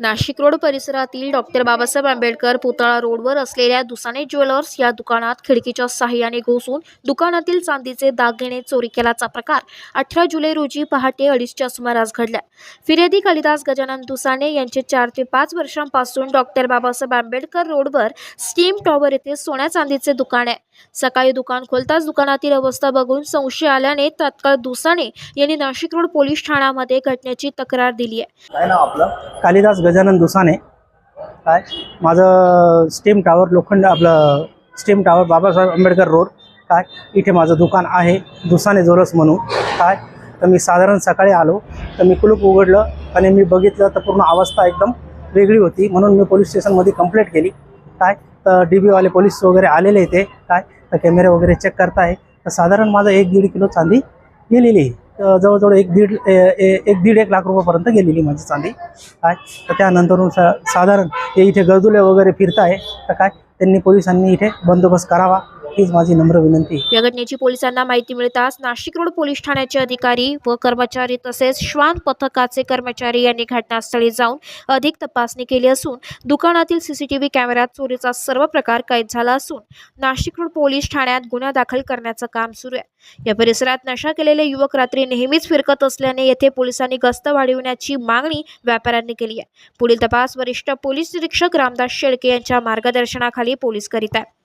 Nashik road परिसरातील doctor Babasaheb Ambedkar पुतळा रोडवर असलेल्या दुसाने ज्वेलर्स या दुकानात खिडकीच्या साहाय्याने घुसून दुकानातील चांदीचे दागिने चोरी केल्याचा प्रकार अठरा जुलै रोजी पहाटे अडीचच्या सुमारास घडला. फिर्यादी कालिदास गजानन दुसाने यांचे चार ते पाच वर्षांपासून डॉक्टर बाबासाहेब आंबेडकर रोडवर स्टीम टॉवर येथे सोन्या चांदीचे दुकान आहे. सकाळी दुकान खोलताच दुकानातील अवस्था बघून संशय आल्याने तत्काळ दुसाने यांनी नाशिक रोड पोलीस ठाण्यामध्ये घटनेची तक्रार दिली आहे. कालिदास गजानन दुसाने. काय? माझं स्टेम टावर लोखंड आपलं stem tower Babasaheb Ambedkar road. काय? इथे माझं दुकान आहे दुसाने जोरस म्हणून. काय? तर मी साधारण सकाळी आलो तर मी कुलूप उघडलं आणि मी बघितलं तर पूर्ण अवस्था एकदम वेगळी होती. म्हणून मी पोलीस स्टेशनमध्ये कंप्लेंट केली. काय? तर डी बीवाले पोलीस वगैरे आलेले ते काय? तर कॅमेरे वगैरे चेक करताय. तर साधारण माझं एक दीड किलो चांदी गेलेली आहे. जवळजवळ एक दीड ए- एक दीड एक लाख रुपयापर्यंत गेलेली माझी चांदी. काय? तर त्यानंतरून सा साधारण ते इथे गरदुले वगैरे फिरताय तर काय? त्यांनी पोलिसांनी इथे बंदोबस्त करावा. हीच माझी नम्र विनंती. या घटनेची पोलिसांना माहिती मिळताच नाशिक रोड पोलीस ठाण्याचे अधिकारी व कर्मचारी तसेच श्वान पथकाचे कर्मचारी यांनी घटनास्थळी जाऊन अधिक तपासणी केली असून दुकानातील सीसीटीव्ही कॅमेऱ्यात चोरीचा सर्व प्रकार कैद झाला असून नाशिक रोड पोलीस ठाण्यात गुन्हा दाखल करण्याचं काम सुरू आहे. या परिसरात नशा केलेले युवक रात्री नेहमीच फिरकत असल्याने येथे पोलिसांनी गस्त वाढविण्याची मागणी व्यापाऱ्यांनी केली आहे. पुढील तपास वरिष्ठ पोलीस निरीक्षक रामदास शेळके यांच्या मार्गदर्शनाखाली पोलीस करीत आहे